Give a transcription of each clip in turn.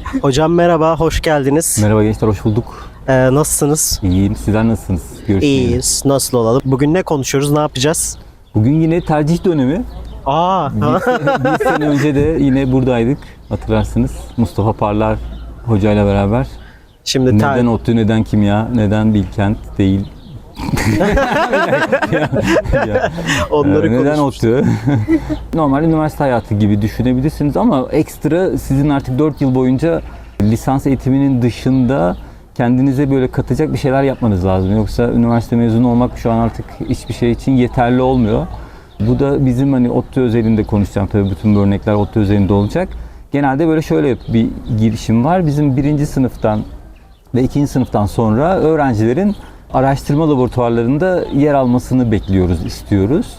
Hocam merhaba, hoş geldiniz. Merhaba gençler, hoş bulduk. Ee, nasılsınız? İyiyim, sizler nasılsınız? Görüşmek üzere. İyiyiz. Nasıl olalım? Bugün ne konuşuyoruz, ne yapacağız? Bugün yine tercih dönemi. Aa, Bir, bir sene önce de yine buradaydık, hatırlarsınız. Mustafa Parlar hocayla beraber. şimdi ter- Neden ODTÜ, neden kimya, neden Bilkent değil. Onları Ee, neden konuşmuştuk. ODTÜ? Normal üniversite hayatı gibi düşünebilirsiniz ama ekstra sizin artık 4 yıl boyunca lisans eğitiminin dışında kendinize böyle katacak bir şeyler yapmanız lazım. Yoksa üniversite mezunu olmak şu an artık hiçbir şey için yeterli olmuyor. Bu da bizim hani ODTÜ özelinde konuşacağım tabii bütün bu örnekler ODTÜ özelinde olacak. Genelde böyle şöyle bir girişim var. Bizim birinci sınıftan ve ikinci sınıftan sonra öğrencilerin araştırma laboratuvarlarında yer almasını bekliyoruz, istiyoruz.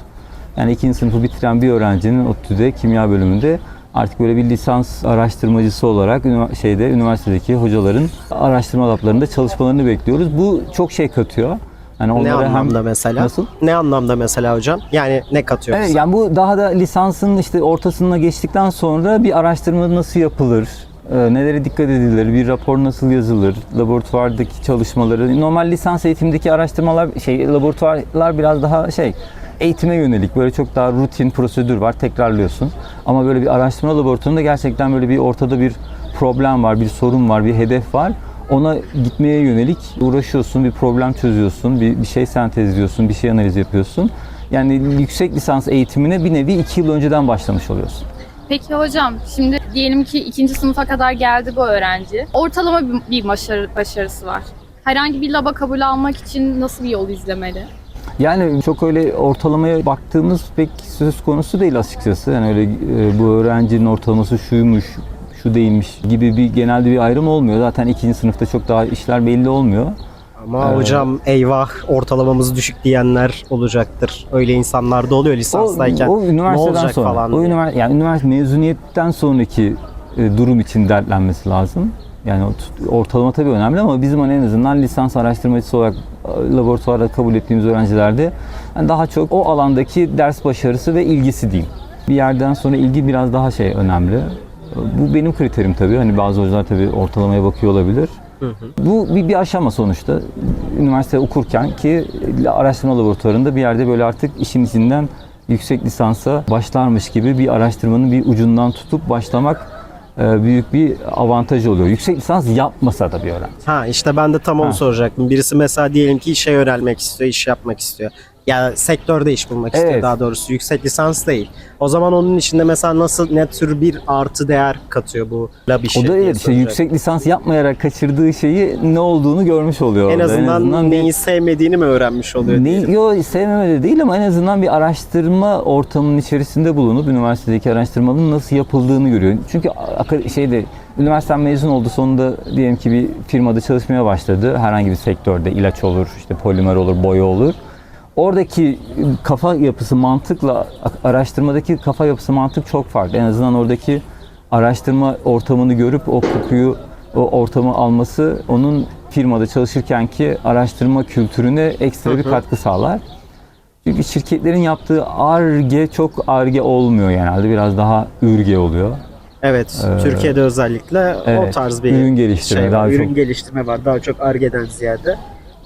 Yani ikinci sınıfı bitiren bir öğrencinin ODTÜ'de kimya bölümünde artık böyle bir lisans araştırmacısı olarak şeyde üniversitedeki hocaların araştırma lablarında çalışmalarını bekliyoruz. Bu çok şey katıyor. Yani Ne onlara hem anlamda mesela? Nasıl? Ne anlamda mesela hocam? Yani ne katıyor Evet, yani bu daha da lisansın işte ortasına geçtikten sonra bir araştırma nasıl yapılır, nelere dikkat edilir, bir rapor nasıl yazılır, laboratuvardaki çalışmaları, normal lisans eğitimdeki araştırmalar, şey laboratuvarlar biraz daha şey eğitime yönelik böyle çok daha rutin prosedür var tekrarlıyorsun. Ama böyle bir araştırma laboratuvarında gerçekten böyle bir ortada bir problem var, bir sorun var, bir hedef var. Ona gitmeye yönelik uğraşıyorsun, bir problem çözüyorsun, bir, bir şey sentezliyorsun, bir şey analiz yapıyorsun. Yani yüksek lisans eğitimine bir nevi iki yıl önceden başlamış oluyorsun. Peki hocam, şimdi diyelim ki ikinci sınıfa kadar geldi bu öğrenci. Ortalama bir, başarı, başarısı var. Herhangi bir laba kabul almak için nasıl bir yol izlemeli? Yani çok öyle ortalamaya baktığımız pek söz konusu değil açıkçası. Yani öyle e, bu öğrencinin ortalaması şuymuş, şu değilmiş gibi bir genelde bir ayrım olmuyor. Zaten ikinci sınıfta çok daha işler belli olmuyor. Ama Ee, hocam eyvah ortalamamız düşük diyenler olacaktır. Öyle insanlar da oluyor lisanstayken. O, o ne üniversiteden olacak sonra. falan o üniversite yani üniversite mezuniyetten sonraki e, durum için dertlenmesi lazım. Yani ortalama tabii önemli ama bizim hani en azından lisans araştırmacısı olarak e, laboratuvarda kabul ettiğimiz öğrencilerde yani daha çok o alandaki ders başarısı ve ilgisi diyeyim. Bir yerden sonra ilgi biraz daha şey önemli. Bu benim kriterim tabii. Hani bazı hocalar tabii ortalamaya bakıyor olabilir. Bu bir, bir aşama sonuçta. Üniversite okurken ki araştırma laboratuvarında bir yerde böyle artık işin içinden yüksek lisansa başlarmış gibi bir araştırmanın bir ucundan tutup başlamak e, büyük bir avantaj oluyor. Yüksek lisans yapmasa da bir öğrenci. Ha işte ben de tam onu Ha. soracaktım. Birisi mesela diyelim ki işe yönelmek istiyor, iş yapmak istiyor. Ya sektörde iş bulmak istiyor Evet. daha doğrusu. Yüksek lisans değil. O zaman onun içinde mesela nasıl ne tür bir artı değer katıyor bu lab işi? O da evet işte yüksek lisans yapmayarak kaçırdığı şeyi ne olduğunu görmüş oluyor. En orada. azından, bir- neyi sevmediğini mi öğrenmiş oluyor? Ne, diyelim. yo sevmemeli değil ama en azından bir araştırma ortamının içerisinde bulunup üniversitedeki araştırmanın nasıl yapıldığını görüyor. Çünkü şeyde üniversiteden mezun oldu sonunda diyelim ki bir firmada çalışmaya başladı. Herhangi bir sektörde ilaç olur, işte polimer olur, boya olur. Oradaki kafa yapısı mantıkla araştırmadaki kafa yapısı mantık çok farklı. En azından oradaki araştırma ortamını görüp o kokuyu, o ortamı alması onun firmada çalışırkenki araştırma kültürüne ekstra bir katkı sağlar. Çünkü şirketlerin yaptığı arge çok arge olmuyor genelde. Biraz daha ürge oluyor. Evet, Ee, Türkiye'de özellikle o evet, tarz bir ürün geliştirme şey var. daha ürün çok- geliştirme var. Daha çok Ar-Ge'den ziyade.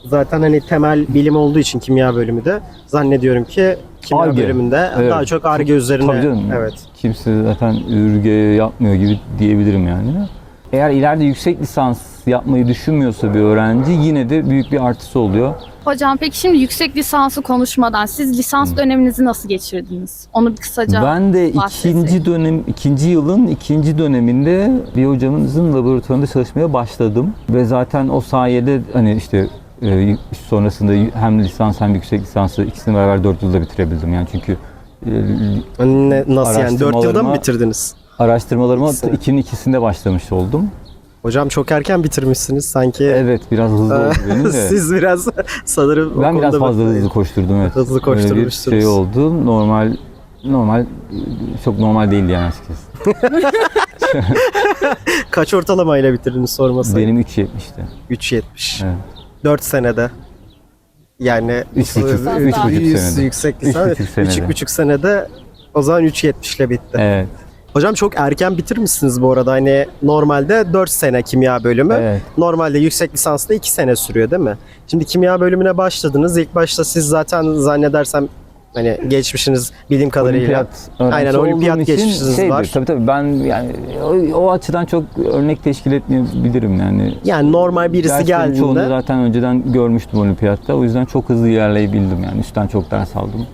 Zaten hani temel bilim olduğu için kimya bölümü de zannediyorum ki kimya Ar-Ge. bölümünde Evet. daha çok Ar-Ge üzerine. Tabii canım. Evet. Kimse zaten ürge yapmıyor gibi diyebilirim yani. Eğer ileride yüksek lisans yapmayı düşünmüyorsa bir öğrenci yine de büyük bir artısı oluyor. Hocam peki şimdi yüksek lisansı konuşmadan siz lisans döneminizi nasıl geçirdiniz? Onu bir kısaca Ben de ikinci dönem, ikinci yılın ikinci döneminde bir hocamızın laboratuvarında çalışmaya başladım. Ve zaten o sayede hani işte e, sonrasında hem lisans hem yüksek lisansı ikisini beraber dört yılda bitirebildim. Yani çünkü e, Hani ne- nasıl yani? 4 yılda mı bitirdiniz? araştırmalarıma İkisi. ikinin ikisinde başlamış oldum. Hocam çok erken bitirmişsiniz sanki. Evet biraz hızlı oldu benim de. Siz biraz sanırım ben biraz fazla bakmayın. hızlı koşturdum evet. Hızlı Öyle koşturmuşsunuz. bir şey oldu. Normal normal çok normal değildi yani açıkçası. Kaç ortalamayla bitirdiniz sorması? Benim 3.70'ti. 3.70. Evet. 4 senede. Yani Üç buçuk- üç buçuk senede. yüksek Üç lisans. buçuk senede. 3,5 senede o zaman 3.70 ile bitti. Evet. Hocam çok erken bitirmişsiniz bu arada. Hani normalde 4 sene kimya bölümü. Evet. Normalde yüksek lisansta 2 sene sürüyor değil mi? Şimdi kimya bölümüne başladınız. İlk başta siz zaten zannedersem hani geçmişiniz bildiğim kadarıyla. Olimpiyat Aynen, olimpiyat geçmişiniz şeydir, var. Tabii tabii ben yani o, o açıdan çok örnek teşkil etmeyebilirim yani. Yani normal birisi Derslerin çoğunu geldiğinde zaten önceden görmüştüm olimpiyatta. O yüzden çok hızlı ilerleyebildim yani. Üstten çok ders aldım.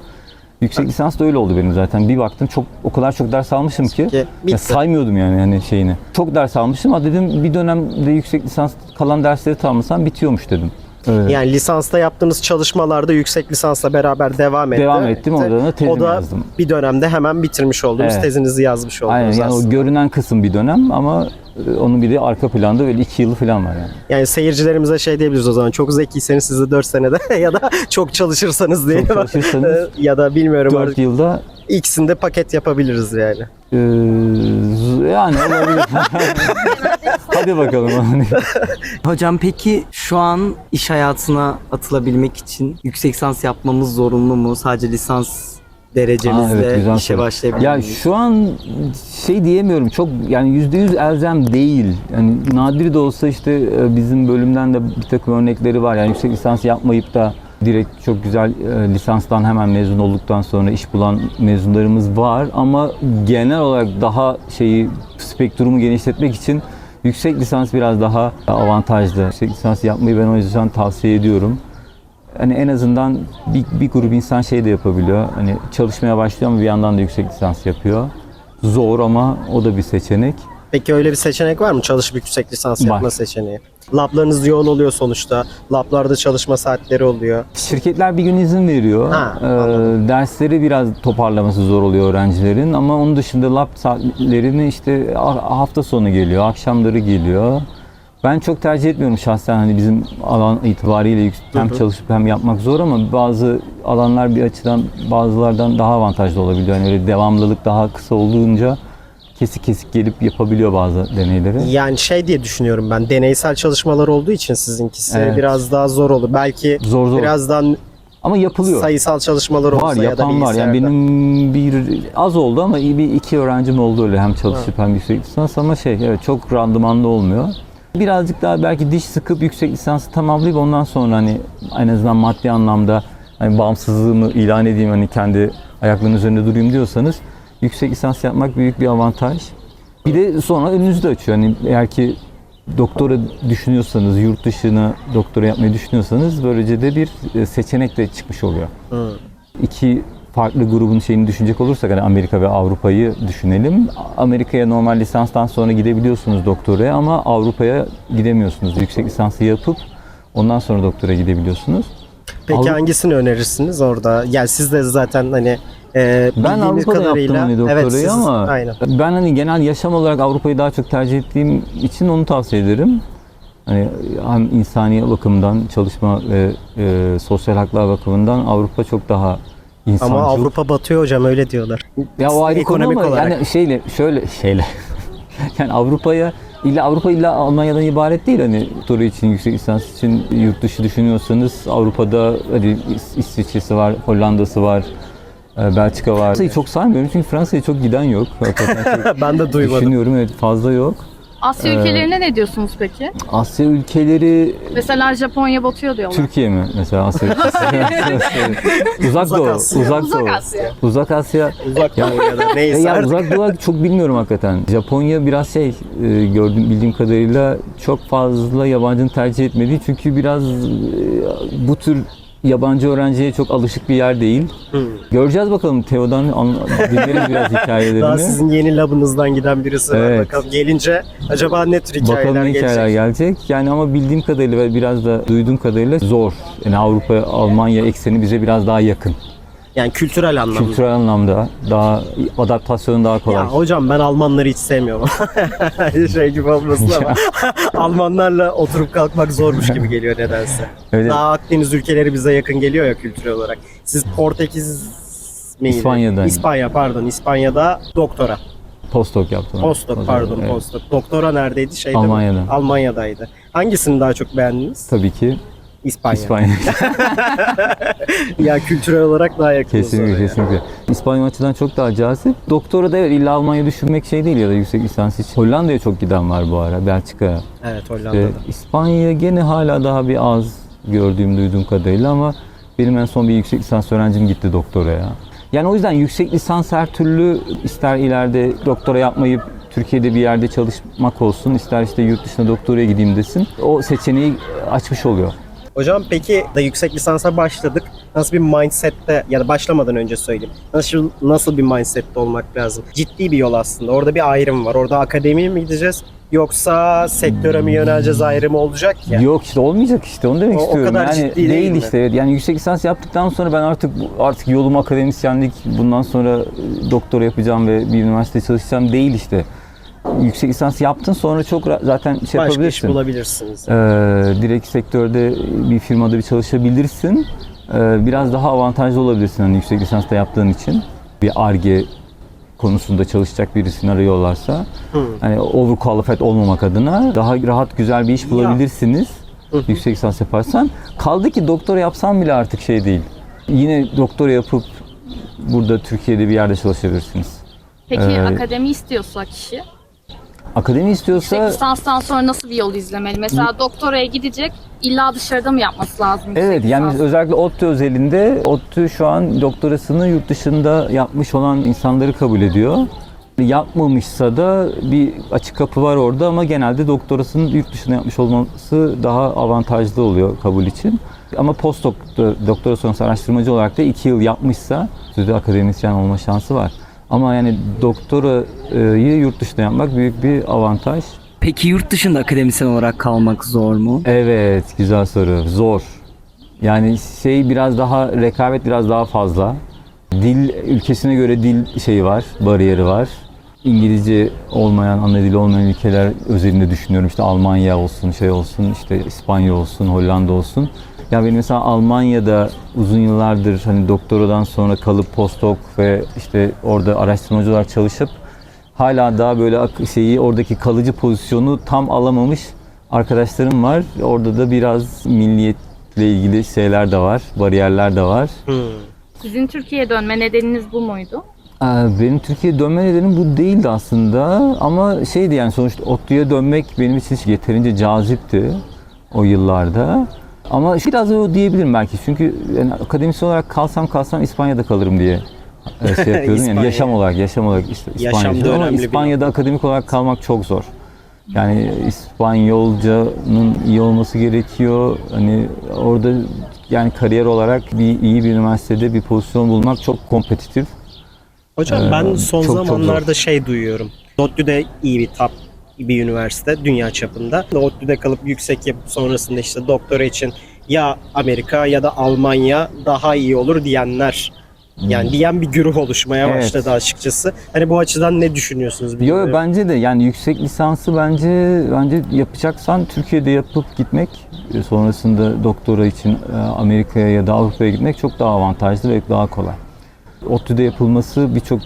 Yüksek lisans da öyle oldu benim zaten. Bir baktım çok o kadar çok ders almışım ki ya saymıyordum yani hani şeyini. Çok ders almışım ama dedim bir dönemde yüksek lisans kalan dersleri tamamlasam bitiyormuş dedim. Öyle. yani lisansta yaptığınız çalışmalarda yüksek lisansla beraber devam etti. Devam ettim, orada da tezimi O da yazdım. bir dönemde hemen bitirmiş oldunuz. Evet. Tezinizi yazmış oldunuz Aynen yani o görünen kısım bir dönem ama e, onun bir de arka planda böyle iki yılı falan var yani. Yani seyircilerimize şey diyebiliriz o zaman. Çok zekiyseniz siz de 4 senede ya da çok çalışırsanız diye. Çok çalışırsanız ya da bilmiyorum 4 artık. Yılda İkisinde paket yapabiliriz yani. e, z- yani olabilir. Hadi bakalım. Hocam peki şu an iş hayatına atılabilmek için yüksek lisans yapmamız zorunlu mu? Sadece lisans derecemizle Aa, evet, güzel işe başlayabilir Ya şu an şey diyemiyorum çok yani yüzde yüz elzem değil. Yani nadir de olsa işte e, bizim bölümden de bir takım örnekleri var. Yani yüksek lisans yapmayıp da direkt çok güzel e, lisanstan hemen mezun olduktan sonra iş bulan mezunlarımız var. Ama genel olarak daha şeyi spektrumu genişletmek için yüksek lisans biraz daha avantajlı. Yüksek lisans yapmayı ben o yüzden tavsiye ediyorum hani en azından bir, bir grup insan şey de yapabiliyor. Hani çalışmaya başlıyor ama bir yandan da yüksek lisans yapıyor. Zor ama o da bir seçenek. Peki öyle bir seçenek var mı? Çalışıp yüksek lisans Var. yapma seçeneği. Lablarınız yoğun oluyor sonuçta. Lablarda çalışma saatleri oluyor. Şirketler bir gün izin veriyor. Ha, Ee, dersleri biraz toparlaması zor oluyor öğrencilerin ama onun dışında lab saatlerini işte ha- hafta sonu geliyor, akşamları geliyor. Ben çok tercih etmiyorum şahsen hani bizim alan itibariyle hem çalışıp hem yapmak zor ama bazı alanlar bir açıdan bazılardan daha avantajlı olabiliyor. Yani öyle devamlılık daha kısa olduğunca kesik kesik gelip yapabiliyor bazı deneyleri. Yani şey diye düşünüyorum ben. Deneysel çalışmalar olduğu için sizinkisi Evet. biraz daha zor olur. Belki Zor zor. biraz daha Ama yapılıyor. sayısal çalışmalar olsa Var ya da yapan var. Yani bilgisayarda. benim bir az oldu ama iyi bir iki öğrencim oldu öyle hem çalışıp hem yüksek lisans ama şey evet çok randımanlı olmuyor. Birazcık daha belki diş sıkıp yüksek lisansı tamamlayıp ondan sonra hani en azından maddi anlamda hani bağımsızlığımı ilan edeyim hani kendi ayaklarının üzerinde durayım diyorsanız yüksek lisans yapmak büyük bir avantaj. Bir de sonra önünüzü de açıyor. Hani eğer ki doktora düşünüyorsanız, yurt dışına doktora yapmayı düşünüyorsanız böylece de bir e, seçenek de çıkmış oluyor iki farklı grubun şeyini düşünecek olursak hani Amerika ve Avrupa'yı düşünelim. Amerika'ya normal lisanstan sonra gidebiliyorsunuz doktoraya ama Avrupa'ya gidemiyorsunuz. Yüksek lisansı yapıp ondan sonra doktora gidebiliyorsunuz. Peki Avru- hangisini önerirsiniz orada? Yani siz de zaten hani e, Ben Avrupa'da kadarıyla yaptım hani doktorayı evet, siz- ama aynen. ben hani genel yaşam olarak Avrupa'yı daha çok tercih ettiğim için onu tavsiye ederim. Hani hem insani bakımdan çalışma ve e, sosyal haklar bakımından Avrupa çok daha insancıl. Ama Avrupa batıyor hocam öyle diyorlar. Ya o ayrı konu ama olarak. yani şeyle şöyle şeyle yani Avrupa'ya illa Avrupa illa Almanya'dan ibaret değil hani doktora için yüksek lisans için yurt dışı düşünüyorsanız Avrupa'da hadi İs- İsviçre'si var, Hollanda'sı var, e, Belçika var. Fransa'yı çok saymıyorum çünkü Fransa'ya çok giden yok. Ben de duymadım. düşünüyorum evet fazla yok. Asya Ee, ülkelerine ne diyorsunuz peki? Asya ülkeleri Mesela Japonya batıyor diyorlar. Türkiye mi mesela Asya ülkesi? uzak, Uzak Doğu, Asya. uzak, Uzak Doğu. Asya. Uzak Asya Uzak ya, ya da E neyse. ya artık. uzak doğu çok bilmiyorum hakikaten. Japonya biraz şey e, gördüğüm bildiğim kadarıyla çok fazla yabancının tercih etmediği çünkü biraz e, bu tür yabancı öğrenciye çok alışık bir yer değil. Hı. Göreceğiz bakalım Teo'dan an- dinleriz biraz hikayelerini. Daha sizin yeni labınızdan giden birisi var. Evet. Bakalım gelince acaba ne tür hikayeler, Bakalım ne hikayeler gelecek? gelecek. Yani ama bildiğim kadarıyla ve biraz da duyduğum kadarıyla zor. Yani Avrupa, Almanya ekseni bize biraz daha yakın. Yani kültürel anlamda. Kültürel anlamda daha adaptasyonu daha kolay. Ya hocam ben Almanları hiç sevmiyorum. şey gibi olmasın ama Almanlarla oturup kalkmak zormuş gibi geliyor nedense. Öyle. Daha Akdeniz ülkeleri bize yakın geliyor ya kültürel olarak. Siz Portekiz miydi? İspanya'dan. İspanya pardon. İspanya'da doktora. Postdoc yaptım. Postdoc pardon Evet. postdoc. Doktora neredeydi? Şeyde mi? Almanya'da. Almanya'daydı. Hangisini daha çok beğendiniz? Tabii ki İspanya. İspanya. ya kültürel olarak daha yakın. kesinlikle kesinlikle. İspanya açıdan çok daha cazip. Doktora da evet illa Almanya düşünmek şey değil ya da yüksek lisans için. Hollanda'ya çok giden var bu ara. Belçika'ya. Evet Hollanda'da. İspanya'ya gene hala daha bir az gördüğüm duyduğum kadarıyla ama benim en son bir yüksek lisans öğrencim gitti doktoraya. Yani o yüzden yüksek lisans her türlü ister ileride doktora yapmayıp Türkiye'de bir yerde çalışmak olsun, ister işte yurt dışına doktoraya gideyim desin. O seçeneği açmış oluyor. Hocam peki da yüksek lisansa başladık. Nasıl bir mindsette ya da başlamadan önce söyleyeyim. Nasıl nasıl bir mindsette olmak lazım? Ciddi bir yol aslında. Orada bir ayrım var. Orada akademiye mi gideceğiz? Yoksa sektöre mi yöneleceğiz ayrımı olacak ya. Yok işte olmayacak işte onu demek O- o istiyorum. kadar yani ciddi değil mi? işte. Yani yüksek lisans yaptıktan sonra ben artık artık yolum akademisyenlik bundan sonra e, doktora yapacağım ve bir üniversitede çalışacağım değil işte. Yüksek lisans yaptın sonra çok zaten şey Başka iş yapabilirsin. bulabilirsiniz. Ee, direkt sektörde bir firmada bir çalışabilirsin. Ee, biraz daha avantajlı olabilirsin hani yüksek lisansta yaptığın için. Bir ARGE konusunda çalışacak birisini arıyorlarsa. Hani overqualified olmamak adına daha rahat güzel bir iş bulabilirsiniz. yüksek lisans yaparsan. Kaldı ki doktora yapsan bile artık şey değil. Yine doktora yapıp burada Türkiye'de bir yerde çalışabilirsiniz. Peki Ee, akademi istiyorsa kişi Akademi yüksek istiyorsa lisanstan sonra nasıl bir yol izlemeli? Mesela doktoraya gidecek illa dışarıda mı yapması lazım? yüksek Evet yani lisans? özellikle ODTÜ özelinde ODTÜ şu an doktorasını yurt dışında yapmış olan insanları kabul ediyor. Yapmamışsa da bir açık kapı var orada ama genelde doktorasının yurt dışında yapmış olması daha avantajlı oluyor kabul için. Ama postdoc doktora sonrası araştırmacı olarak da 2 yıl yapmışsa sözde akademisyen olma şansı var. Ama yani doktorayı yurt dışında yapmak büyük bir avantaj. Peki yurt dışında akademisyen olarak kalmak zor mu? Evet, güzel soru. Zor. Yani şey biraz daha rekabet biraz daha fazla. Dil ülkesine göre dil şeyi var, bariyeri var. İngilizce olmayan, ana dili olmayan ülkeler özelinde düşünüyorum. İşte Almanya olsun, şey olsun, işte İspanya olsun, Hollanda olsun. Ya benim mesela Almanya'da uzun yıllardır hani doktoradan sonra kalıp postdoc ve işte orada araştırmacı olarak çalışıp hala daha böyle şeyi oradaki kalıcı pozisyonu tam alamamış arkadaşlarım var. Orada da biraz milliyetle ilgili şeyler de var, bariyerler de var. Hmm. Sizin Türkiye'ye dönme nedeniniz bu muydu? Ee, Benim Türkiye'ye dönme nedenim bu değildi aslında ama şeydi yani sonuçta ODTÜ'ye dönmek benim için yeterince cazipti o yıllarda. Ama biraz da o diyebilirim belki çünkü yani akademisyen olarak kalsam kalsam İspanya'da kalırım diye e, şey yapıyordum. Yani yaşam olarak yaşam olarak işte İspanya'da ama İspanya'da akademik olarak kalmak çok zor. Yani İspanyolcanın iyi olması gerekiyor. Hani orada yani kariyer olarak bir iyi bir üniversitede bir pozisyon bulmak çok kompetitif. Hocam Ee, ben son çok, çok zamanlarda şey duyuyorum. ODTÜ de iyi bir top bir üniversite dünya çapında. ODTÜ'de kalıp yüksek yapıp sonrasında işte doktora için ya Amerika ya da Almanya daha iyi olur diyenler yani diyen bir güruh oluşmaya Evet. başladı açıkçası. Hani bu açıdan ne düşünüyorsunuz? Yo bilmiyorum. bence de yani yüksek lisansı bence bence yapacaksan Türkiye'de yapıp gitmek e, sonrasında doktora için e, Amerika'ya ya da Avrupa'ya gitmek çok daha avantajlı ve daha kolay. ODTÜ'de yapılması birçok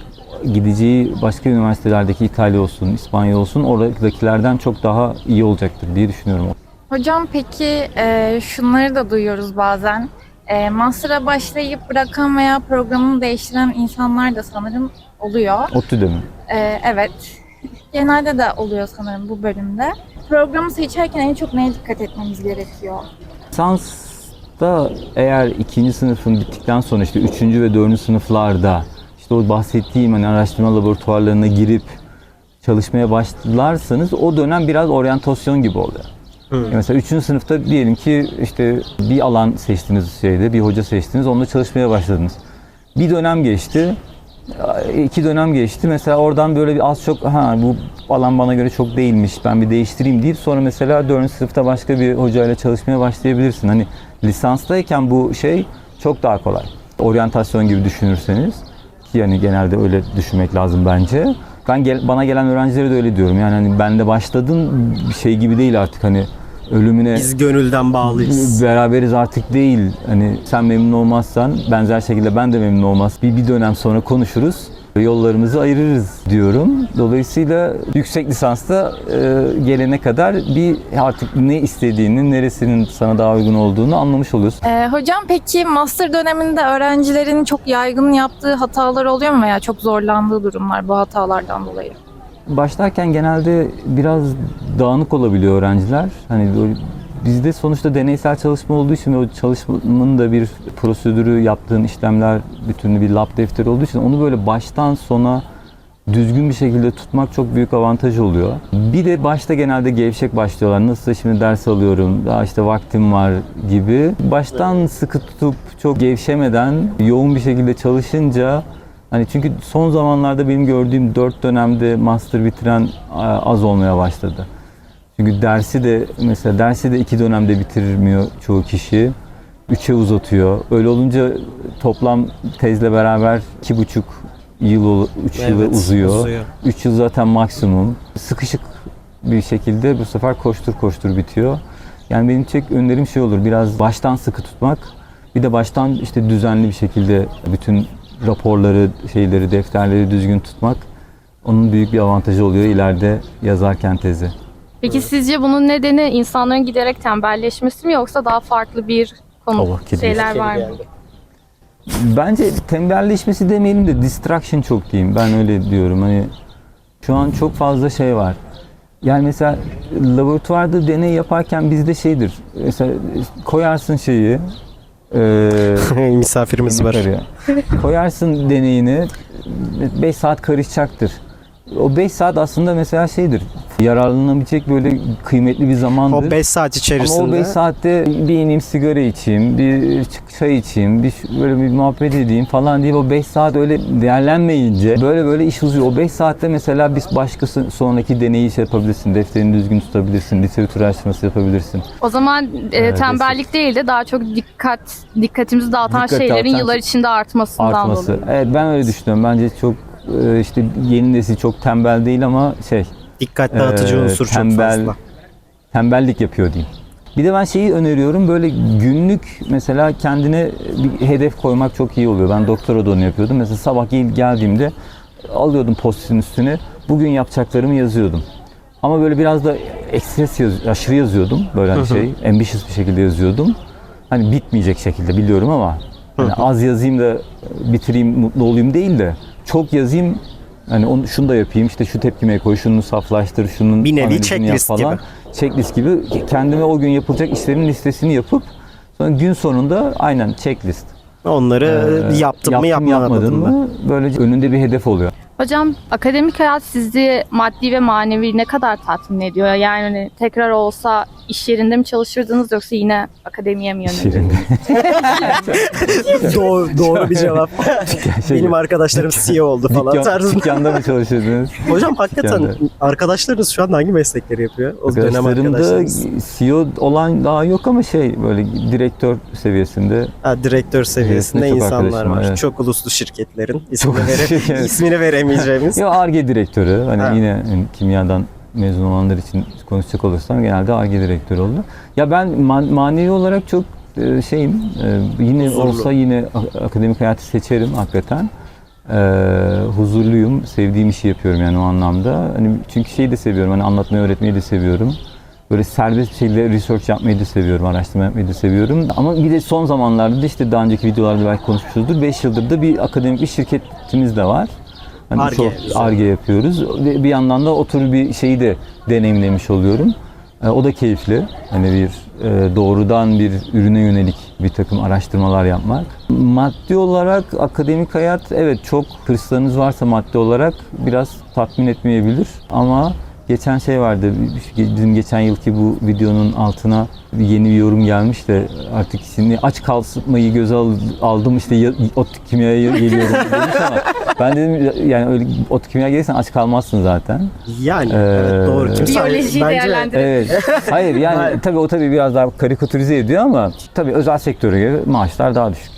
gideceği başka üniversitelerdeki İtalya olsun, İspanya olsun oradakilerden çok daha iyi olacaktır diye düşünüyorum. Hocam peki e, şunları da duyuyoruz bazen. E, master'a başlayıp bırakan veya programını değiştiren insanlar da sanırım oluyor. ODTÜ'de mi? E, evet. Genelde de oluyor sanırım bu bölümde. Programı seçerken en çok neye dikkat etmemiz gerekiyor? Lisansta eğer ikinci sınıfın bittikten sonra işte üçüncü ve dördüncü sınıflarda işte o bahsettiğim hani araştırma laboratuvarlarına girip çalışmaya başlarsanız o dönem biraz oryantasyon gibi oluyor. Ya Mesela üçüncü sınıfta diyelim ki işte bir alan seçtiniz şeyde, bir hoca seçtiniz, onunla çalışmaya başladınız. Bir dönem geçti, iki dönem geçti. Mesela oradan böyle bir az çok ha bu alan bana göre çok değilmiş, ben bir değiştireyim deyip sonra mesela dördüncü sınıfta başka bir hocayla çalışmaya başlayabilirsin. Hani lisanstayken bu şey çok daha kolay. Oryantasyon gibi düşünürseniz ki yani genelde öyle düşünmek lazım bence. Ben gel, bana gelen öğrencilere de öyle diyorum. Yani hani bende başladın bir şey gibi değil artık hani ölümüne Biz gönülden bağlıyız. beraberiz artık değil. Hani sen memnun olmazsan benzer şekilde ben de memnun olmaz. Bir, bir dönem sonra konuşuruz. Yollarımızı ayırırız diyorum. Dolayısıyla yüksek lisansta e, gelene kadar bir artık ne istediğini, neresinin sana daha uygun olduğunu anlamış oluyorsun. Ee, hocam peki master döneminde öğrencilerin çok yaygın yaptığı hatalar oluyor mu veya çok zorlandığı durumlar bu hatalardan dolayı? Başlarken genelde biraz dağınık olabiliyor öğrenciler. Hani bizde sonuçta deneysel çalışma olduğu için o çalışmanın da bir prosedürü, yaptığın işlemler bütünlüğü bir lab defteri olduğu için onu böyle baştan sona düzgün bir şekilde tutmak çok büyük avantaj oluyor. Bir de başta genelde gevşek başlıyorlar. Nasılsa şimdi ders alıyorum, daha işte vaktim var gibi. Baştan sıkı tutup çok gevşemeden yoğun bir şekilde çalışınca Hani çünkü son zamanlarda benim gördüğüm dört dönemde master bitiren az olmaya başladı. Çünkü dersi de mesela dersi de iki dönemde bitirmiyor çoğu kişi. Üçe uzatıyor. Öyle olunca toplam tezle beraber iki buçuk yıl, üç yıla Evet, uzuyor. Üç yıl zaten maksimum. Sıkışık bir şekilde bu sefer koştur koştur bitiyor. Yani benim tek önerim şey olur biraz baştan sıkı tutmak. Bir de baştan işte düzenli bir şekilde bütün raporları, şeyleri, defterleri düzgün tutmak. Onun büyük bir avantajı oluyor ileride yazarken tezi. Peki sizce bunun nedeni insanların giderek tembelleşmesi mi yoksa daha farklı bir konu Allah kedi. şeyler var mı? Bence tembelleşmesi demeyelim de distraction çok diyeyim. Ben öyle diyorum. Hani şu an çok fazla şey var. Yani mesela laboratuvarda deney yaparken bizde şeydir. Mesela koyarsın şeyi. eee Misafirimiz var. Koyarsın deneyini 5 saat karışacaktır. O 5 saat aslında mesela şeydir. Yararlanabilecek böyle kıymetli bir zamandır. O 5 saat Ama içerisinde o 5 saatte bir ineyim sigara içeyim, bir çay içeyim, bir böyle bir muhabbet edeyim falan diye o 5 saat öyle değerlenmeyince böyle böyle iş uzuyor. O 5 saatte mesela biz başkası sonraki deneyi şey yapabilirsin, defterini düzgün tutabilirsin, literatür araştırması yapabilirsin. O zaman e, tembellik değil de daha çok dikkat dikkatimizi dağıtan Dikkat şeylerin dağıtan yıllar içinde artmasından artması. dolayı. Evet ben öyle düşünüyorum. Bence çok e, işte yeni nesil çok tembel değil ama şey dikkat dağıtıcı Ee, unsur çok tembel- fazla. tembellik yapıyor diyeyim. Bir de ben şeyi öneriyorum böyle günlük mesela kendine bir hedef koymak çok iyi oluyor. Ben doktora da onu yapıyordum. Mesela sabah gel- geldiğimde alıyordum postitin üstüne bugün yapacaklarımı yazıyordum. Ama böyle biraz da ekses yaz, aşırı yazıyordum böyle hani şey ambitious bir şekilde yazıyordum. Hani bitmeyecek şekilde biliyorum ama hani az yazayım da bitireyim mutlu olayım değil de çok yazayım hani onu, şunu da yapayım işte şu tepkime koy şunu saflaştır şunun Bir nevi analizini yap checklist gibi. Checklist gibi kendime o gün yapılacak işlerin listesini yapıp sonra gün sonunda aynen checklist. Onları Ee, yaptım mı yapmadın mı? Böylece önünde bir hedef oluyor. Hocam akademik hayat sizi maddi ve manevi ne kadar tatmin ediyor? Yani hani tekrar olsa iş yerinde mi çalışırdınız yoksa yine akademiye mi yönelirdiniz? Şirin. doğru, doğru bir cevap. Benim arkadaşlarım CEO oldu falan dükkan, tarzında. dükkanda mı çalışırdınız? Hocam hakikaten Dükkanda. arkadaşlarınız şu an hangi meslekleri yapıyor? O dönem Arkadaşlarımda arkadaşlarınız. CEO olan daha yok ama şey böyle direktör seviyesinde Ha, direktör seviyesinde çok insanlar arkadaşım var, var. evet. Çok uluslu şirketlerin ismini, Çok- vere, ismini veremeyeceğimiz. Ya ARGE direktörü hani Ha. yine hani kimyadan mezun olanlar için konuşacak olursam genelde ARGE direktörü oldu. Ya ben man- manevi olarak çok e, şeyim e, yine Huzurlu. olsa yine akademik hayatı seçerim hakikaten. E, huzurluyum, sevdiğim işi yapıyorum yani o anlamda. Hani çünkü şeyi de seviyorum, hani anlatmayı, öğretmeyi de seviyorum. Böyle serbest bir şekilde research yapmayı da seviyorum, araştırma yapmayı da seviyorum. Ama bir de son zamanlarda da işte daha önceki videolarda belki konuşmuşuzdur. 5 yıldır da bir akademik bir şirketimiz de var. Hani Ar-Ge. çok ARGE yapıyoruz. Ve bir yandan da o tür bir şeyi de deneyimlemiş oluyorum. E, o da keyifli. Hani bir e, doğrudan bir ürüne yönelik bir takım araştırmalar yapmak. Maddi olarak akademik hayat evet çok hırslarınız varsa maddi olarak biraz tatmin etmeyebilir. Ama geçen şey vardı bizim geçen yılki bu videonun altına yeni bir yorum gelmiş de artık şimdi aç kalmayı göze al- aldım işte ot kimyaya geliyorum demiş ama ben dedim yani öyle ot kimya gelirsen aç kalmazsın zaten. Yani Ee, evet, doğru. Kimse Biyolojiyi bence- değerlendirelim. Evet. Hayır yani Hayır. tabii o tabii biraz daha karikatürize ediyor ama tabii özel sektöre göre maaşlar daha düşük.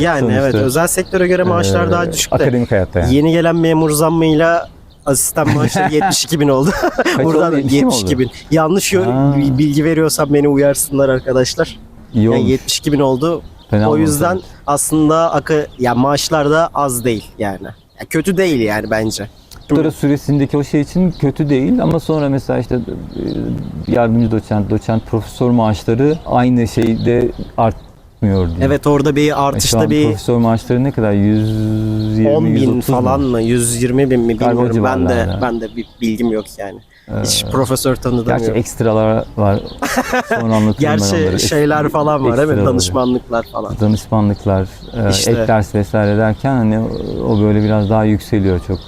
Yani Sonuçta. evet özel sektöre göre maaşlar Ee, daha düşük de. Akademik hayatta yani. Yeni gelen memur zammıyla asistan maaşları 72 bin oldu. Buradan oldu? 72 mi 72 oldu? bin. Yanlış yo- Ha. bilgi veriyorsam beni uyarsınlar arkadaşlar. İyi Yani olmuş. 72 bin oldu. Fena o olmamış. yüzden aslında akı, ya maaşlar da az değil yani. Ya kötü değil yani bence. Doktora süresindeki o şey için kötü değil ama sonra mesela işte e, yardımcı doçent, doçent profesör maaşları aynı şeyde artmıyor diye. Evet orada bir E, Şu an artışta bir profesör maaşları ne kadar? 120 10 bin 130 mu? falan mı? 120 bin mi Galiba bilmiyorum. Ben de civarlarda. ben de bir bilgim yok yani. Hiç Ee, profesör tanıdığım Gerçi yok. ekstralar var. Sonra anlatırım ben Gerçi onları. şeyler falan var değil mi? Ekstraları. Danışmanlıklar falan. Danışmanlıklar, e, İşte. ek ders vesaire derken hani o- böyle biraz daha yükseliyor çok.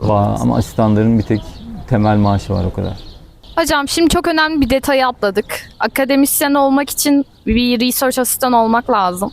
Va- Ama asistanların bir tek temel maaşı var o kadar. Hocam şimdi çok önemli bir detayı atladık. Akademisyen olmak için bir research asistan olmak lazım.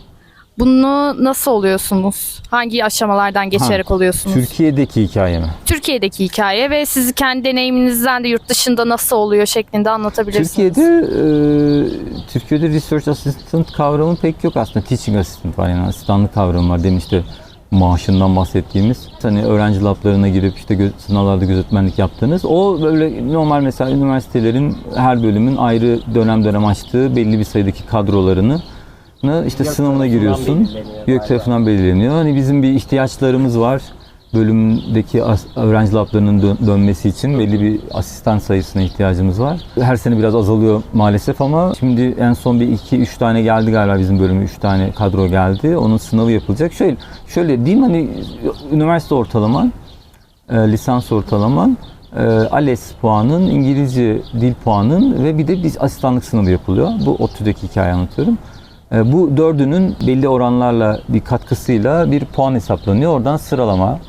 Bunu nasıl oluyorsunuz? Hangi aşamalardan geçerek oluyorsunuz? Türkiye'deki hikaye mi? Türkiye'deki hikaye ve sizi kendi deneyiminizden de yurt dışında nasıl oluyor şeklinde anlatabilirsiniz. Türkiye'de e, Türkiye'de research assistant kavramı pek yok aslında. Teaching assistant var yani asistanlık kavramı var. Demin işte maaşından bahsettiğimiz. Hani öğrenci lablarına girip işte gö- sınavlarda gözetmenlik yaptığınız. O böyle normal mesela üniversitelerin her bölümün ayrı dönem dönem açtığı belli bir sayıdaki kadrolarını işte Gök sınavına giriyorsun. Gök tarafından belirleniyor. Hani bizim bir ihtiyaçlarımız var. Bölümdeki öğrenci lablarının dön- dönmesi için belli bir asistan sayısına ihtiyacımız var. Her sene biraz azalıyor maalesef ama şimdi en son bir iki üç tane geldi galiba bizim bölüme üç tane kadro geldi. Onun sınavı yapılacak. Şöyle şöyle diyeyim hani üniversite ortalaman, e, lisans ortalaman, e, ALES puanın, İngilizce dil puanın ve bir de bir asistanlık sınavı yapılıyor. Bu ODTÜ'deki hikaye anlatıyorum. E, Bu dördünün belli oranlarla bir katkısıyla bir puan hesaplanıyor. Oradan sıralama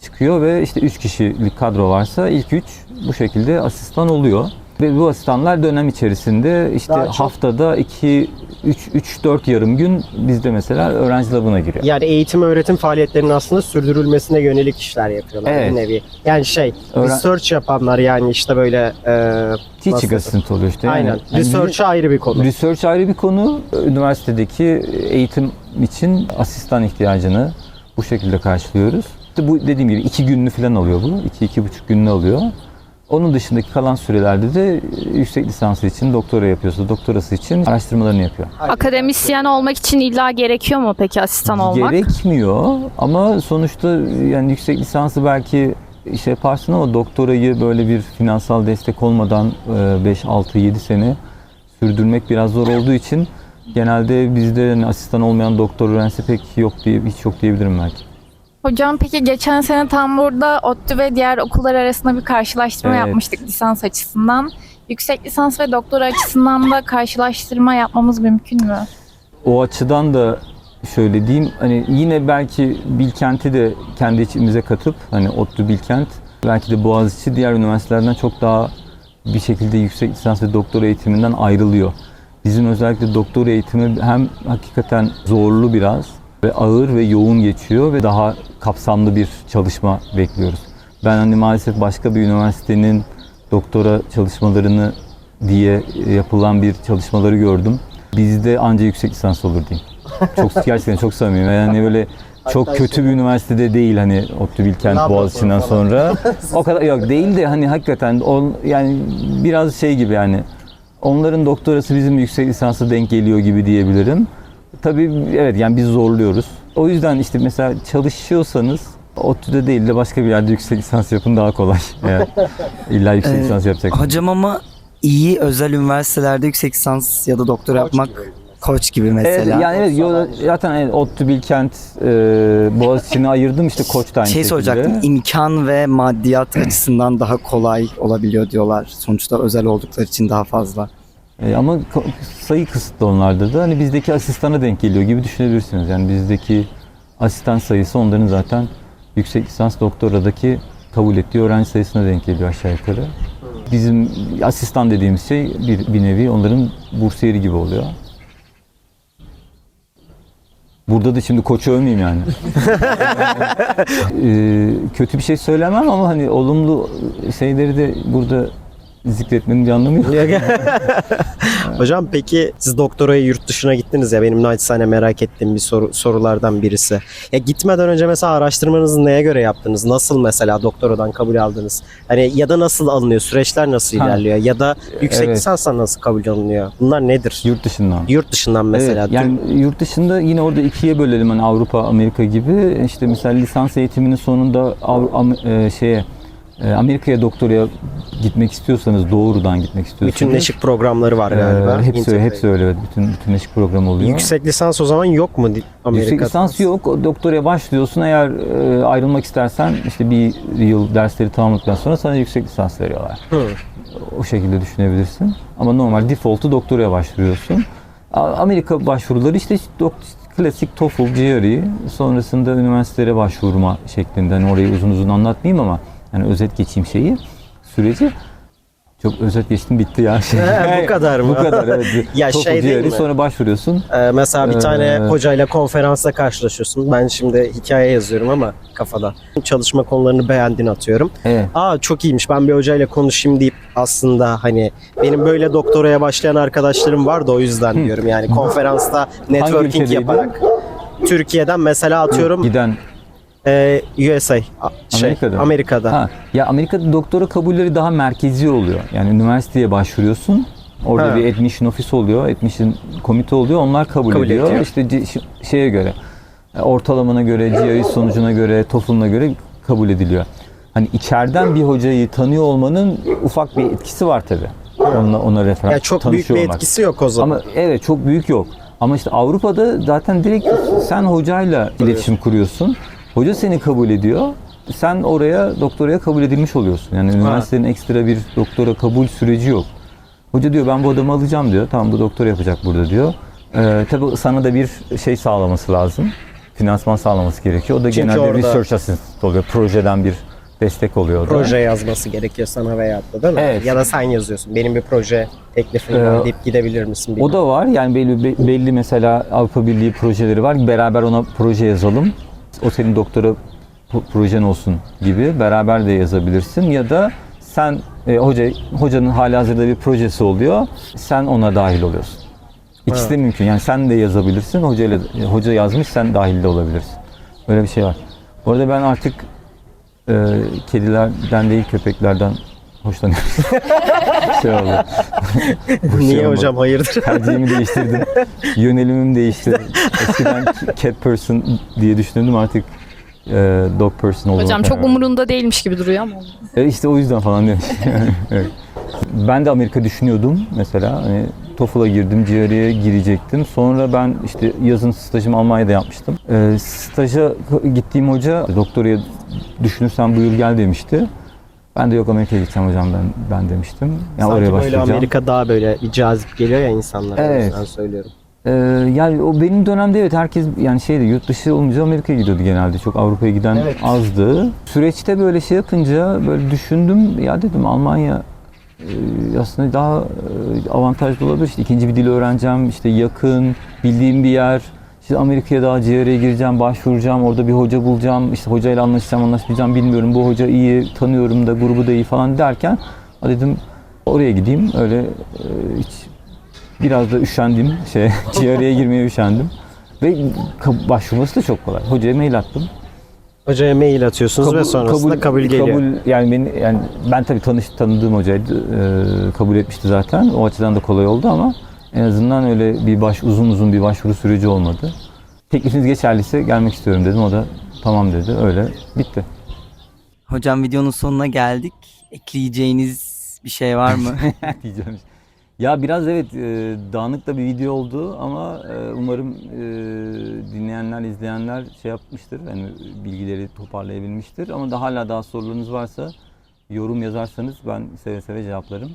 çıkıyor ve işte 3 kişilik kadro varsa ilk 3 bu şekilde asistan oluyor. Ve bu asistanlar dönem içerisinde işte Daha çok- haftada 2 3 3 4 yarım gün bizde mesela öğrenci labına giriyor. Yani eğitim öğretim faaliyetlerinin aslında sürdürülmesine yönelik işler yapıyorlar Evet. bir nevi. Yani şey, Öğren- research yapanlar yani işte böyle e, Teaching assistant oluyor işte. Yani- Aynen. yani Research ayrı bir konu. Research ayrı bir konu. Üniversitedeki eğitim için asistan ihtiyacını bu şekilde karşılıyoruz. İşte bu dediğim gibi iki günlü falan alıyor bu. iki iki buçuk günlü alıyor. Onun dışındaki kalan sürelerde de yüksek lisansı için doktora yapıyorsa doktorası için araştırmalarını yapıyor. Akademisyen olmak için illa gerekiyor mu peki asistan olmak? Gerekmiyor ama sonuçta yani yüksek lisansı belki şey yaparsın ama doktorayı böyle bir finansal destek olmadan 5, 6, 7 sene sürdürmek biraz zor olduğu için genelde bizde yani asistan olmayan doktor öğrencisi pek yok diye hiç yok diyebilirim belki. Hocam peki geçen sene tam burada ODTÜ ve diğer okullar arasında bir karşılaştırma Evet. yapmıştık lisans açısından. Yüksek lisans ve doktora açısından da karşılaştırma yapmamız mümkün mü? O açıdan da şöyle diyeyim hani yine belki Bilkent'i de kendi içimize katıp hani ODTÜ Bilkent belki de Boğaziçi diğer üniversitelerden çok daha bir şekilde yüksek lisans ve doktora eğitiminden ayrılıyor. Bizim özellikle doktora eğitimi hem hakikaten zorlu biraz ve ağır ve yoğun geçiyor ve daha kapsamlı bir çalışma bekliyoruz. Ben hani maalesef başka bir üniversitenin doktora çalışmalarını diye yapılan bir çalışmaları gördüm. Bizde anca yüksek lisans olur diyeyim. Çok gerçekten çok samimiyim. Yani böyle çok kötü bir üniversitede değil hani ODTÜ Bilkent Boğaziçi'nden sonra. o kadar yok değil de hani hakikaten on, yani biraz şey gibi yani onların doktorası bizim yüksek lisansa denk geliyor gibi diyebilirim. Tabii evet yani biz zorluyoruz. O yüzden işte mesela çalışıyorsanız ODTÜ'de değil de başka bir yerde yüksek lisans yapın daha kolay. Eğer illa yüksek Ee, lisans yapacak. Hocam ama iyi özel üniversitelerde yüksek lisans ya da doktora yapmak koç gibi Evet, mesela. yani evet yo- zaten evet, ODTÜ Bilkent e, Boğaziçi'ni ayırdım işte Koç da aynı şey şekilde. soracaktım. imkan ve maddiyat açısından daha kolay olabiliyor diyorlar. Sonuçta özel oldukları için daha fazla. E, ama sayı kısıtlı onlarda da hani bizdeki asistana denk geliyor gibi düşünebilirsiniz. Yani bizdeki asistan sayısı onların zaten yüksek lisans doktoradaki kabul ettiği öğrenci sayısına denk geliyor aşağı yukarı. Bizim asistan dediğimiz şey bir, bir nevi onların bursiyeri gibi oluyor. Burada da şimdi koçu övmeyeyim yani. Ee, kötü bir şey söylemem ama hani olumlu şeyleri de burada zikretmenin bir anlamı yok. Hocam peki siz doktoraya yurt dışına gittiniz ya benim naçizane merak ettiğim bir soru, sorulardan birisi. Ya gitmeden önce mesela araştırmanızı neye göre yaptınız? Nasıl mesela doktoradan kabul aldınız? Hani ya da nasıl alınıyor? Süreçler nasıl Ha. ilerliyor? Ya da yüksek Evet. lisansla nasıl kabul alınıyor? Bunlar nedir? Yurt dışından. Yurt dışından mesela. Evet, yani yurt dışında yine orada ikiye bölelim hani Avrupa, Amerika gibi. İşte mesela lisans eğitiminin sonunda Av- Am- e, şeye Amerika'ya doktoraya gitmek istiyorsanız doğrudan gitmek istiyorsanız Bütünleşik programları var e, galiba. hepsi Integrate. hepsi öyle. Bütün bütünleşik program oluyor. Yüksek lisans o zaman yok mu Amerika'da? Yüksek lisans yok. Doktoraya başlıyorsun. Eğer e, ayrılmak istersen işte bir yıl dersleri tamamladıktan sonra sana yüksek lisans veriyorlar. Hı. O şekilde düşünebilirsin. Ama normal default'u doktoraya başvuruyorsun. Amerika başvuruları işte klasik TOEFL, GRE, sonrasında üniversitelere başvurma şeklinde. Hani orayı uzun uzun anlatmayayım ama yani özet geçeyim şeyi, süreci. Çok özet geçtim bitti ya. He, bu kadar mı? bu kadar evet. Ya TOEFL, şey değil mi? sonra başvuruyorsun. Ee, mesela bir Ee, tane hocayla konferansta karşılaşıyorsun. Ben şimdi hikaye yazıyorum ama kafada. Çalışma konularını beğendin atıyorum. Evet. Aa çok iyiymiş ben bir hocayla konuşayım deyip aslında hani benim böyle doktoraya başlayan arkadaşlarım var da o yüzden diyorum yani konferansta networking yaparak. Türkiye'den mesela atıyorum Giden e, USA şey, Amerika'da. Amerika'da. Ha, ya Amerika'da doktora kabulleri daha merkezi oluyor. Yani üniversiteye başvuruyorsun. Orada Ha. bir admission office oluyor, admission komite oluyor. Onlar kabul, Kabul ediyor. ediyor. İşte şeye göre, e, ortalamana göre, GRE sonucuna göre, TOEFL'una göre kabul ediliyor. Hani içeriden bir hocayı tanıyor olmanın ufak bir etkisi var tabii. Ona, ona referans. Yani çok büyük bir olmak. etkisi yok o zaman. Ama evet çok büyük yok. Ama işte Avrupa'da zaten direkt sen hocayla iletişim kuruyorsun. Hoca seni kabul ediyor. Sen oraya doktoraya kabul edilmiş oluyorsun. Yani üniversitenin ekstra bir doktora kabul süreci yok. Hoca diyor ben bu adamı alacağım diyor. Tamam bu doktor yapacak burada diyor. Ee, tabii sana da bir şey sağlaması lazım. Finansman sağlaması gerekiyor. O da Çünkü genelde orada- research assistant oluyor. Projeden bir destek oluyor. o da. proje yazması gerekiyor sana veyahut da değil mi? Evet. Ya da sen yazıyorsun. Benim bir proje teklifim var Ee, deyip gidebilir misin? O da var. Yani belli be- belli mesela Avrupa Birliği projeleri var. Beraber ona proje yazalım. O senin doktora pro- projen olsun gibi beraber de yazabilirsin ya da sen e, hoca hocanın hali hazırda bir projesi oluyor. Sen ona dahil oluyorsun. İkisi de Ha. mümkün. Yani sen de yazabilirsin. Hocayla hoca yazmış sen dahil de olabilirsin. Böyle bir şey var. Bu arada ben artık e, kedilerden değil köpeklerden hoşlanıyorum. şey oldu. Şey Niye olmadı. hocam hayırdır? Tercihimi değiştirdim. Yönelimim değişti. Eskiden cat person diye düşünüyordum artık e, dog person oldum. Hocam çok umurunda değilmiş gibi duruyor ama. E işte o yüzden falan demiş. evet. Ben de Amerika düşünüyordum mesela. Hani TOEFL'a girdim, GRE'ye girecektim. Sonra ben işte yazın stajımı Almanya'da yapmıştım. E, staja gittiğim hoca doktoraya düşünürsen buyur gel demişti. Ben de yok Amerika'ya gideceğim hocam ben ben demiştim. Yani oraya Sanki böyle başlayacağım. Amerika daha böyle bir cazip geliyor ya insanlara. Evet. O yüzden söylüyorum. Ee, yani o benim dönemde evet herkes yani şeydi yurt dışı olunca Amerika'ya gidiyordu genelde. Çok Avrupa'ya giden Evet. azdı. Süreçte böyle şey yapınca böyle düşündüm ya dedim Almanya e, aslında daha e, avantajlı olabilir. İşte ikinci bir dil öğreneceğim, işte yakın, bildiğim bir yer. İşte Amerika'ya daha ciğere gireceğim, başvuracağım, orada bir hoca bulacağım, işte hocayla anlaşacağım, anlaşmayacağım bilmiyorum. Bu hoca iyi, tanıyorum da, grubu da iyi falan derken dedim oraya gideyim. Öyle e, hiç biraz da üşendim. Şey, GRE'ye girmeye üşendim. Ve başvurması da çok kolay. Hocaya mail attım. Hocaya mail atıyorsunuz ve sonrasında kabul, geliyor. Kabul, yani beni yani ben tabii tanış tanıdığım hocaydı. e, kabul etmişti zaten. O açıdan da kolay oldu ama en azından öyle bir baş uzun uzun bir başvuru süreci olmadı. Teklifiniz geçerliyse gelmek istiyorum dedim. O da tamam dedi. Öyle bitti. Hocam videonun sonuna geldik. Ekleyeceğiniz bir şey var mı? diyeceğim. Ya biraz evet e, dağınık da bir video oldu ama e, umarım e, dinleyenler, izleyenler şey yapmıştır. Yani bilgileri toparlayabilmiştir. Ama da hala daha sorularınız varsa yorum yazarsanız ben seve seve cevaplarım.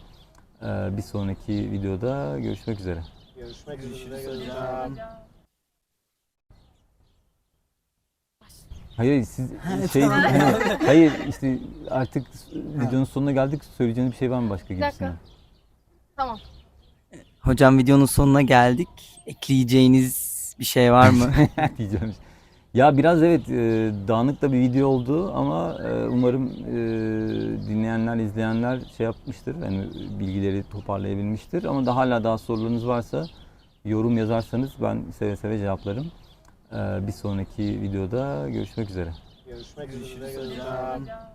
E, bir sonraki videoda görüşmek üzere. Görüşmek üzere. Hayır siz şey hani, hayır işte artık videonun sonuna geldik. Söyleyeceğiniz bir şey var mı başka dakika. gibisinden? Tamam. Hocam videonun sonuna geldik. Ekleyeceğiniz bir şey var mı? diyeceğim. Ya biraz evet e, dağınık da bir video oldu ama e, umarım e, dinleyenler, izleyenler şey yapmıştır. Yani bilgileri toparlayabilmiştir. Ama da hala daha sorularınız varsa yorum yazarsanız ben seve seve cevaplarım. E, bir sonraki videoda görüşmek üzere. Görüşmek üzere.